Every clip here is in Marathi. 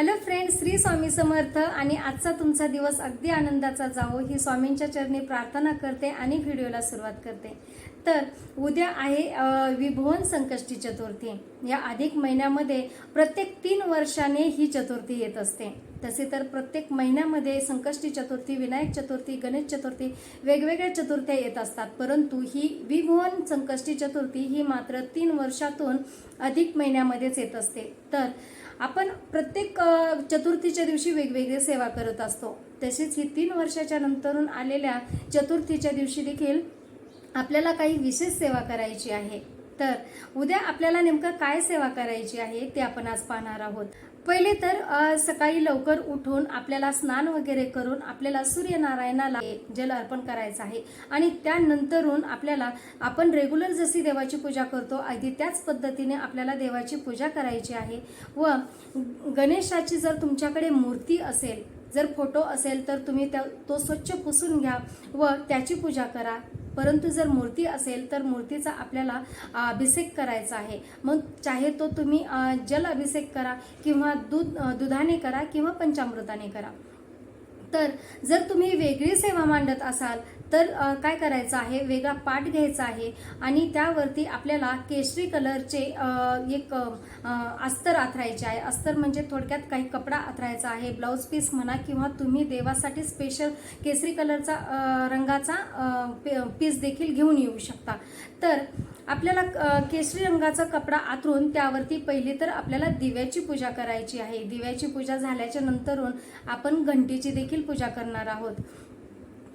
हॅलो फ्रेंड श्री स्वामी समर्थ आणि आजचा तुमचा दिवस अगदी आनंदाचा जावो. ही स्वामींच्या चरणी प्रार्थना करते आणि व्हिडिओला सुरुवात करते. तर उद्या आहे विभुवन संकष्टी चतुर्थी. या अधिक महिन्यामध्ये प्रत्येक तीन वर्षाने ही चतुर्थी येत असते. तसे तर प्रत्येक महिन्यामध्ये संकष्टी चतुर्थी विनायक चतुर्थी गणेश चतुर्थी वेगवेगळ्या चतुर्थ्या येत असतात. परंतु ही विभुवन संकष्टी चतुर्थी ही मात्र तीन वर्षातून अधिक महिन्यामध्येच येत असते. तर आपण प्रत्येक चतुर्थीच्या दिवशी वेगवेगळी सेवा करत असतो. तसेच ही तीन वर्षाच्या नंतरून आलेल्या चतुर्थीच्या दिवशी देखील आपल्याला काही विशेष सेवा करायची आहे. तर उद्या आपल्याला नेमकं काय सेवा करायची आहे ते आपण आज पाहणार आहोत. पहिले तर सकाळी लवकर उठून आपल्याला स्नान वगैरे करून आपल्याला सूर्यनारायणाला जल अर्पण करायचं आहे. आणि त्यानंतरून आपल्याला आपण रेग्युलर जशी देवाची पूजा करतो अगदी त्याच पद्धतीने आपल्याला देवाची पूजा करायची आहे. व गणेशाची जर तुमच्याकडे मूर्ती असेल जर फोटो असेल तर तुम्ही त्या तो स्वच्छ पुसून घ्या व त्याची पूजा करा. परंतु जर मूर्ती असेल तर मूर्तीचा आपल्याला अभिषेक करायचा आहे. मग चाहे तो तुम्ही जल अभिषेक करा किंवा दूध दुधाने करा किंवा पंचामृताने करा. तर जर तुम्ही वेगळी सेवा मांडत असाल तर काय करायचं आहे? वेगळा पाठ घ्यायचा आहे आणि त्यावरती आपल्याला केशरी कलरचे एक अस्तर आथरायचे आहे. अस्तर म्हणजे थोडक्यात काही कपडा आथरायचा आहे ब्लाऊज पीस म्हणा किंवा तुम्ही देवासाठी स्पेशल केसरी कलरचा रंगाचा पीस देखील घेऊन येऊ शकता. तर आपल्याला अ, केशरी रंगाचा कपडा आतरून त्यावरती पहिली तर आपल्याला दिव्याची पूजा करायची आहे. दिव्याची पूजा झाल्याच्या नंतरून आपण घंटीची देखील पूजा करणार आहोत.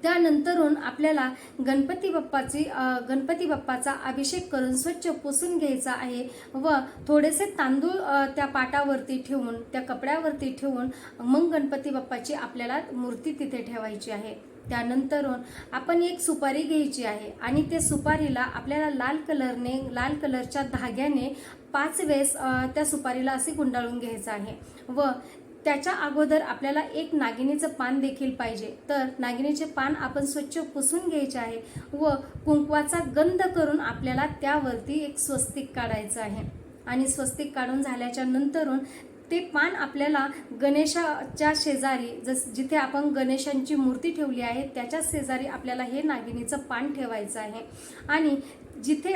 त्यानंतरून आपल्याला गणपती बाप्पाची गणपती बाप्पाचा अभिषेक करून स्वच्छ पुसून घ्यायचा आहे व थोडेसे तांदूळ त्या पाटावरती ठेवून त्या कपड्यावरती ठेवून मग गणपती बाप्पाची आपल्याला मूर्ती तिथे ठेवायची आहे. त्यानंतरून आपण एक सुपारी घ्यायची आहे आणि ते सुपारीला आपल्याला लाल कलरने लाल कलरच्या धाग्याने पाच वेळेस त्या सुपारीला असे गुंडाळून घ्यायचं आहे. व त्याच्या अगोदर आपल्याला एक नागिनीचं पान देखील पाहिजे. तर नागिनीचे पान आपण स्वच्छ पुसून घ्यायचे आहे व कुंकवाचा गंध करून आपल्याला त्यावरती एक स्वस्तिक काढायचं आहे. आणि स्वस्तिक काढून झाल्याच्या नंतरून ते पान आपल्याला गणेशाच्या शेजारी जस जिथे आपण गणेशांची मूर्ती ठेवली आहे त्याच्या शेजारी आपल्याला हे नागिनीचं पान ठेवायचं आहे. आणि जिथे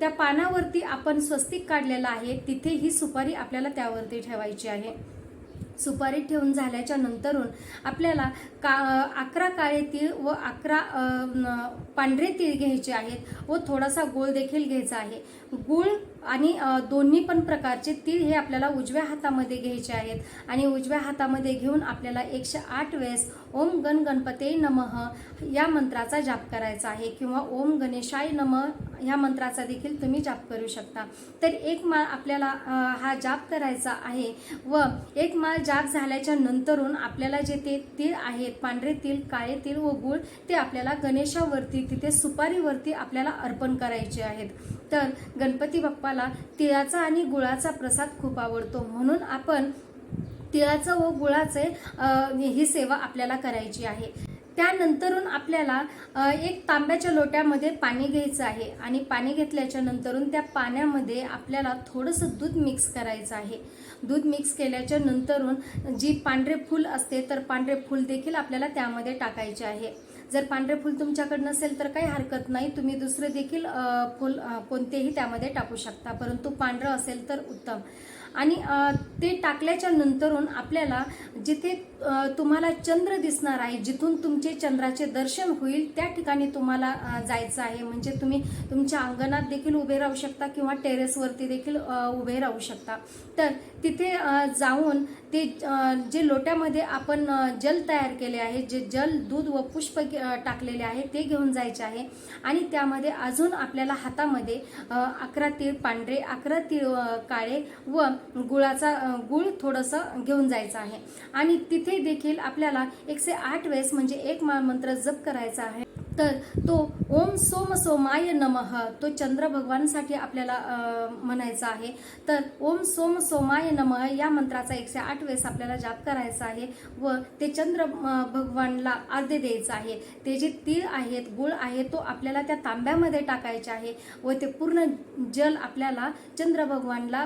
त्या पानावरती आपण स्वस्तिक काढलेलं आहे तिथे ही सुपारी आपल्याला त्यावरती ठेवायची आहे. सुपारी ठेवून झाल्याच्या नंतरून आपल्याला का अकरा काळे तीळ व अकरा पांढरे तीळ घ्यायचे आहेत व थोडासा गोळ देखील घ्यायचा आहे. गुळ आणि दोन्ही पण प्रकारचे तीळ हे आपल्याला उजव्या हातामध्ये घ्यायचे आहेत. आणि उजव्या हातामध्ये घेऊन आपल्याला एकशे आठ वेळेस ओम गण गणपते नमः या मंत्राचा जाप करायचा आहे किंवा ओम गणेशाय नम ह्या मंत्राचा देखील तुम्ही जाप करू शकता. तर एक माळ आपल्याला हा जाप करायचा आहे व एक माळ जाप झाल्याच्या नंतरून आपल्याला जे ते तीळ आहेत पांढरे तीळ काळे तीळ व गुळ ते आपल्याला गणेशावरती तिथे सुपारीवरती आपल्याला अर्पण करायचे आहेत. तर गणपती बाप्पाला तिळाचा आणि गुळाचा प्रसाद खूप आवडतो. म्हणून आपण तिळाचं व गुळाचे ही सेवा आपल्याला करायची आहे. त्यानंतरून आपल्याला एक तांब्याच्या लोट्यामध्ये पाणी घ्यायचं आहे आणि पाणी घेतल्याच्या नंतरून त्या पाण्यामध्ये आपल्याला थोडंसं दूध मिक्स करायचं आहे. दूध मिक्स केल्याच्या नंतरून जी पांढरे फूल असते तर पांढरे फूल देखील आपल्याला त्यामध्ये टाकायचे आहे. जर पांढरे फूल तुमच्याकडे नसेल तर काही हरकत नाही. तुम्ही दुसरे देखील फुल फूल कोणतेही त्यामध्ये टाकू शकता. परंतु पांढरं असेल तर उत्तम. आणि ते टाकल्याच्या नंतरून आपल्याला जिथे तुम्हाला चंद्र दिसणार आहे जिथून तुमचे चंद्राचे दर्शन होईल त्या ठिकाणी तुम्हाला जायचं आहे. म्हणजे तुम्ही तुमच्या अंगणात देखील उभे राहू शकता किंवा टेरेसवरती देखील उभे राहू शकता. तर तिथे जाऊन ते जे लोट्यामध्ये आपण जल तयार केले आहे जे जल दूध व पुष्प टाकलेले आहे ते घेऊन जायचे आहे. आणि त्यामध्ये अजून आपल्याला हातामध्ये अकरा तीळ पांढरे अकरा तीळ काळे व गुळाचा गुळ थोडंसं घेऊन जायचं आहे. आणि तिथे देखील आपल्याला एकशे आठ वेळेस म्हणजे एक मंत्र जप करायचा आहे. तर तो ओम सोम सोमाय नमः तो चंद्र भगवानसाठी आपल्याला म्हणायचा आहे. तर ओम सोम सोमाय नमः या मंत्राचा एकशे आठ वेळेस आपल्याला जाप करायचा आहे व ते चंद्र भगवानला अर्धे द्यायचं आहे. ते जे तीळ आहेत गुळ आहे तो आपल्याला त्या तांब्यामध्ये टाकायचे आहे व ते पूर्ण जल आपल्याला चंद्र भगवानला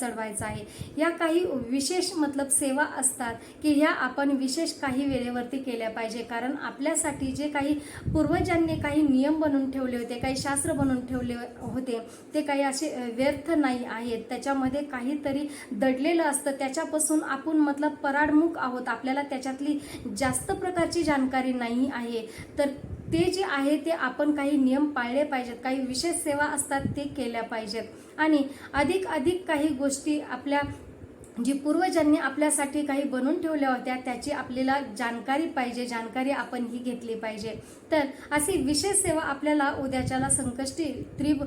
चढवायचं आहे. या काही विशेष मतलब सेवा असतात की ह्या आपण विशेष काही वेळेवरती केल्या पाहिजे. कारण आपल्यासाठी जे काही पूर्वजांनी काही नियम बनवून ठेवले होते काही शास्त्र बनवून ठेवले होते ते काही असे व्यर्थ नाही आहेत. त्याच्यामध्ये काहीतरी दडलेलं असतं. त्याच्यापासून आपण मतलब पराडमुख आहोत. आपल्याला त्याच्यातली जास्त प्रकारची जाणकारी नाही आहे. तर ते जे आहे ते आपण काही नियम पाळले पाहिजेत. काही विशेष सेवा असतात ते केल्या पाहिजेत. आणि अधिक अधिक काही गोष्टी आपल्या जी पूर्वजांनी आपल्यासाठी काही बनवून ठेवल्या होत्या त्याची आपल्याला जाणकारी पाहिजे जाणकारी आपण ही घेतली पाहिजे. तर अशी विशेष सेवा आपल्याला उद्याच्याला संकष्टी त्रिभ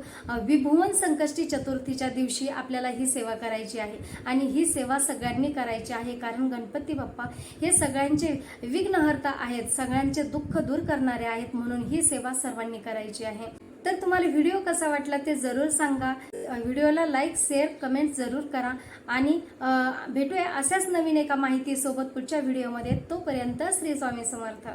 विभुवन संकष्टी चतुर्थीच्या दिवशी आपल्याला ही सेवा करायची आहे. आणि ही सेवा सगळ्यांनी करायची आहे कारण गणपती बाप्पा हे सगळ्यांचे विघ्नहर्ता आहेत सगळ्यांचे दुःख दूर करणारे आहेत म्हणून ही सेवा सर्वांनी करायची आहे. तर तुम्हाला व्हिडिओ कसा वाटला ते जरूर सांगा. व्हिडिओला लाईक शेअर कमेंट जरूर करा. आणि भेटूया अशाच नवीन एका माहितीसोबत पुढच्या व्हिडिओमध्ये. तोपर्यंत श्री स्वामी समर्थ.